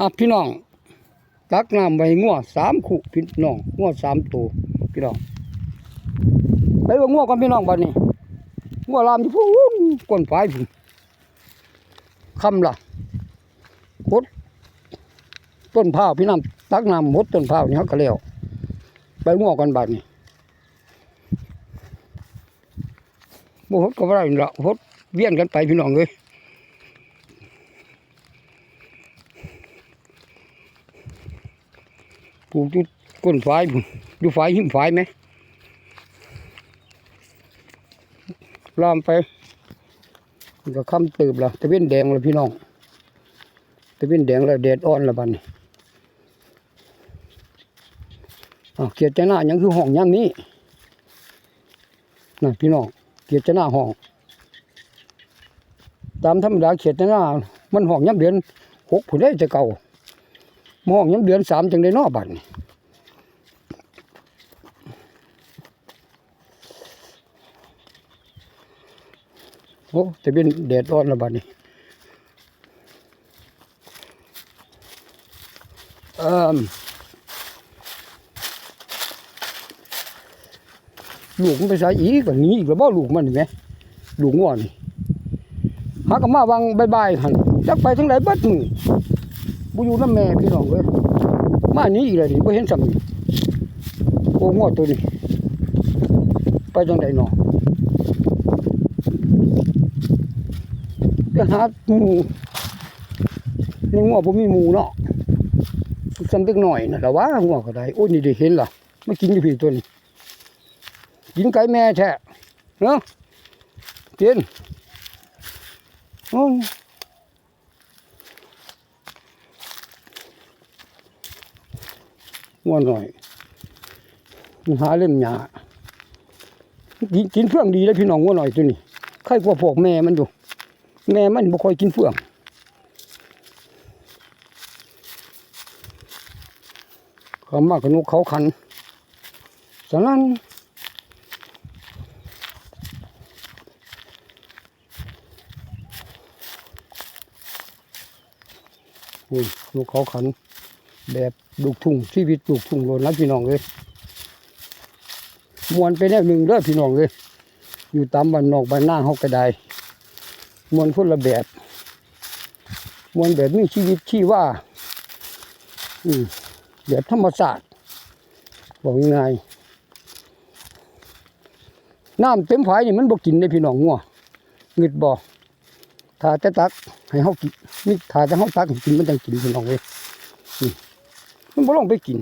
อะพี่น้อง ตักน้ำไว้งัวสามคู่พี่น้องงัวสามตัวพี่น้องไปว่างัวก่อนพี่น้องบัดนี้งัวลามอยู่พูนก้นฝายพุ่คำละกดต้นพร้าพี่น้ำตักน้ำหมดต้นพร้าวนี่เขาก็แล้วไปงัวกันบัดนี้บ่ฮดก็บ่ได้ละฮดเวียนกันไปพี่น้องเอ้ย ปลูกอยู่ก้นฝายพุ่นอยู่ฝายหิมฝายไหมลามไปก็คำตืบและตะเวนแดงแล้วพี่น้องตะเวนแดงแล้วแดดอ่อนแล้วบัดนี้อ้าวเกียรติหน้ายังคือห้องย่ำนี้น่ะพี่น้องเกียรติหน้าห้อง ตามธรรมดาเขียดหน้ามันห้องย่ำเดือนหกผู้ได้จะเก่า มองยังเดือนสามจังได้นอบัดนี่โอ้จะเป็นแดดร้อนแล้วบัดนี้เอ่มลูกมันไปใส่อีกก็หนีอีกแล้วบ่ลูกมันนี่แหมลูกง่วนี่หาก็มาวังบายๆหันจักไปทางไหนเบัดมือ บุอยู่น้ำแม่พี่น้องเอ้ยมาหนี้อีกเลยนี่บ่เห็นสำนี่โอ้งอตัวนี้ ไปจังไดเนาะไปหาหมูนี่งัวบ่มีหมูเนาะสำเด็กหน่อยน่ะละว่างัวก็ได้โอ้ยนี่ได้เห็นล่ะมากินอยู่พี่ตัวนี้กินไก่แม่แท้เนาะกินโอ้ งัวหน่อยมันหาเล่มหญ้ากินกินเฟื่องดีเลยพี่น้องงัวหน่อยตัวนี้ใครกว่าพวกแม่มันอยู่ แม่มันบ่ค่อยกินเฟื่องขามากกับนกเขาขันฉะนั้นนี่นกเขาขัน แบบลูกทุ่งชีวิตลูกทุ่งโลนนะพี่น้องเลยมวนไปแนวหนึ่งเด้อพี่น้องเลยอยู่ตามบ้านนอกบ้านหน้าเฮาก็ได้มวนคนละแบบมวนแบบมีชีวิตชีว่าอืมแบบธรรมศาสตร์บอกง่ายๆน้ำเต็มฝายนี่มันบ่กินได้พี่น้องงัวเงึดบ่ถ้าจะตักให้เฮากินนี่ถ้าจะเฮาตักให้กินมันจังกินพี่น้องเว้ย มันบ่ลงไปกิน